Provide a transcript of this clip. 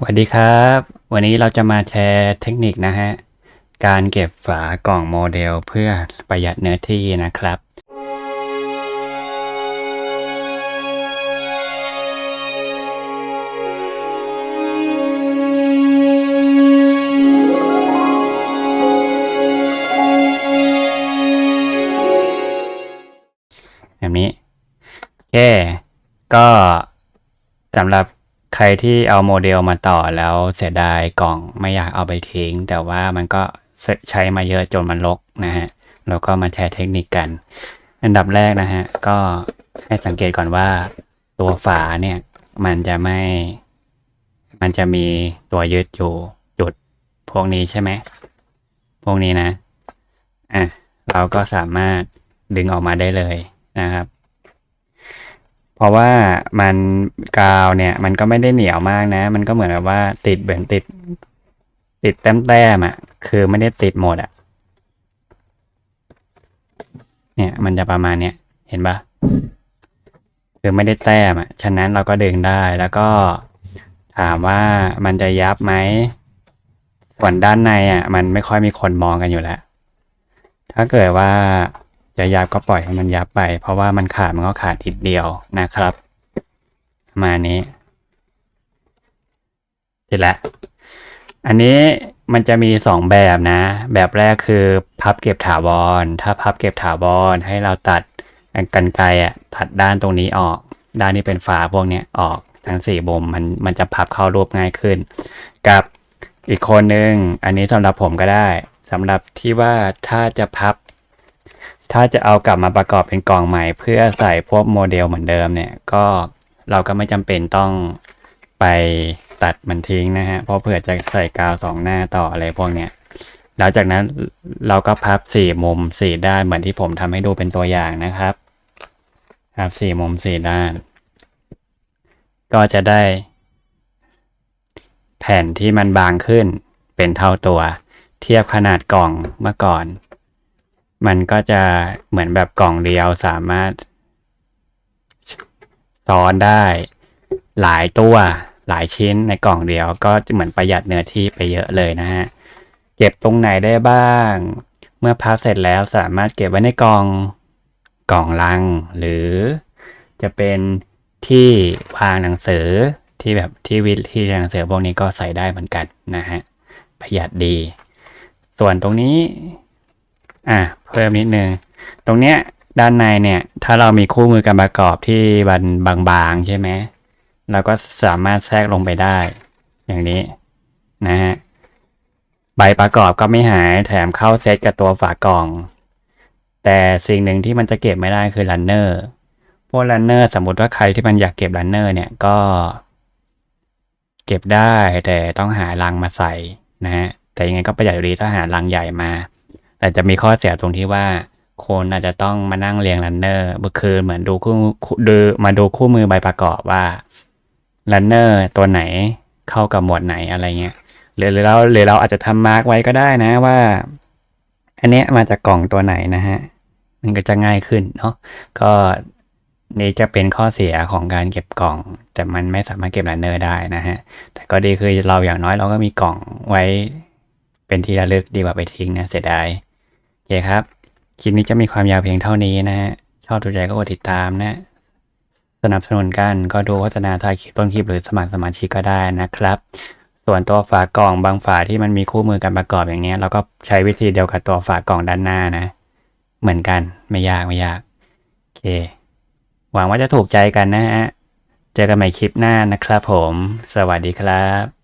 สวัสดีครับ วันนี้เราจะมาแชร์เทคนิคนะฮะ การเก็บฝากล่องโมเดลเพื่อประหยัดเนื้อที่นะครับ แบบนี้แค่ก็สำหรับ ใครที่เอาโมเดลมาต่อแล้วเสียดายกล่องไม่อยากเอาไปทิ้ง แต่ว่ามันก็ใช้มาเยอะจนมันรกนะฮะแล้วก็มาแชร์เทคนิคกัน อันดับแรกนะฮะ ก็ให้สังเกตก่อนว่า ตัวฝาเนี่ย มันจะไม่ มันจะมีตัวยึดอยู่จุดพวกนี้ใช่ไหม พวกนี้นะ อะ เราก็สามารถดึงออกมาได้เลยนะครับ เพราะว่ามันกาวเนี่ย มันก็ไม่ได้เหนียวมากนะ มันก็เหมือนแบบว่าติดเหมือนติด ติดแต้มแต้มอะ คือไม่ได้ติดหมดอะ เนี่ย มันจะประมาณเนี้ยเห็นปะคือไม่ได้แต้มอะ ฉะนั้นเราก็ดึงได้แล้วก็ถามว่ามันจะยับไหมส่วนด้านในอะ มันไม่ค่อยมีคนมองกันอยู่แล้ว ถ้าเกิดว่า จะยับก็ปล่อยให้มันยับไป เพราะว่ามันขาดมันก็ขาดทิดเดียวนะครับประมาณนี้เสร็จแล้วอันนี้มันจะมีสองแบบนะ แบบแรกคือพับเก็บถาวร ถ้าพับเก็บถาวรให้เราตัดกันไกลอะตัดด้านตรงนี้ออก ด้านนี้เป็นฝาพวกเนี้ยออกทั้งสี่มุมมันมันจะพับเข้ารูปง่ายขึ้น กับอีกคนนึง อันนี้สำหรับผมก็ได้สำหรับที่ว่าถ้าจะพับ ถ้าจะเอากลับมาประกอบเป็นกล่องใหม่ เพื่อใส่พวกโมเดลเหมือนเดิมเนี่ยก็เราก็ไม่จำเป็นต้องไปตัดมันทิ้งนะฮะ เพราะเผื่อจะใส่กาวสองหน้าต่ออะไรพวกเนี้ยหลังจากนั้นเราก็พับสี่มุมสี่ด้านเหมือนที่ผมทำให้ดูเป็นตัวอย่างนะครับพับสี่มุมสี่ด้าน ก็จะได้ แผ่นที่มันบางขึ้นเป็นเท่าตัว เทียบขนาดกล่องเมื่อก่อน มันก็จะเหมือนแบบกล่องเดียวสามารถ ซ้อนได้หลายตัวหลายชิ้นในกล่องเดียว ก็เหมือนประหยัดเนื้อที่ไปเยอะเลยนะฮะ เก็บตรงไหนได้บ้าง เมื่อพับเสร็จแล้วสามารถเก็บไว้ในกล่องกล่องลัง หรือจะเป็นที่วางหนังสือที่แบบที่วิที่หนังสือพวกนี้ก็ใส่ได้เหมือนกันนะฮะประหยัดดี ส่วนตรงนี้ อะเพิ่มนิดนึงตรงเนี้ยด้านในเนี่ยถ้าเรามีคู่มือการประกอบที่บันบางๆใช่ไหมเราก็สามารถแทรกลงไปได้ อย่างนี้นะฮะใบประกอบก็ไม่หายแถมเข้าเซตกับตัวฝากล่อง แต่สิ่งหนึ่งที่มันจะเก็บไม่ได้คือรันเนอร์พวกรันเนอร์สมมติว่าใครที่มันอยากเก็บรันเนอร์เนี่ยก็ เก็บได้แต่ต้องหารังมาใส่นะฮะแต่ยังไงก็ประหยัดอยู่ดีถ้าหารังใหญ่มา แต่จะมีข้อเสียตรงที่ว่าคนอาจจะต้องมานั่งเรียงรันเนอร์เคือเหมือนดูคู่ดูมาดูคู่มือใบประกอบว่ารันเนอร์ตัวไหนเข้ากับหมวดไหนอะไรเงี้ยหรือเราหรือเราอาจจะทำมาร์กไว้ก็ได้นะว่า อันเนี้ยมาจากกล่องตัวไหนนะฮะมันก็จะง่ายขึ้นเนาะก็นี่จะเป็นข้อเสียของการเก็บกล่อง แต่มันไม่สามารถเก็บรันเนอร์ได้นะฮะ แต่ก็ดีคือเราอย่างน้อยเราก็มีกล่องไว้เป็นที่ระลึกดีกว่าไปทิ้งนะเสียดาย เคครับ คลิปนี้จะมีความยาวเพียงเท่านี้นะฮะ ชอบถูกใจก็กดติดตามนะ สนับสนุนกันก็ดูโฆษณาถ่ายคลิปต้นคลิปหรือสมัครสมาชิกก็ได้นะครับ ส่วนตัวฝากล่องบางฝาที่มันมีคู่มือการประกอบอย่างนี้เราก็ใช้วิธีเดียวกับตัวฝากล่องด้านหน้านะ เหมือนกันไม่ยากไม่ยากโอเค หวังว่าจะถูกใจกันนะฮะ เจอกันใหม่คลิปหน้านะครับผม สวัสดีครับ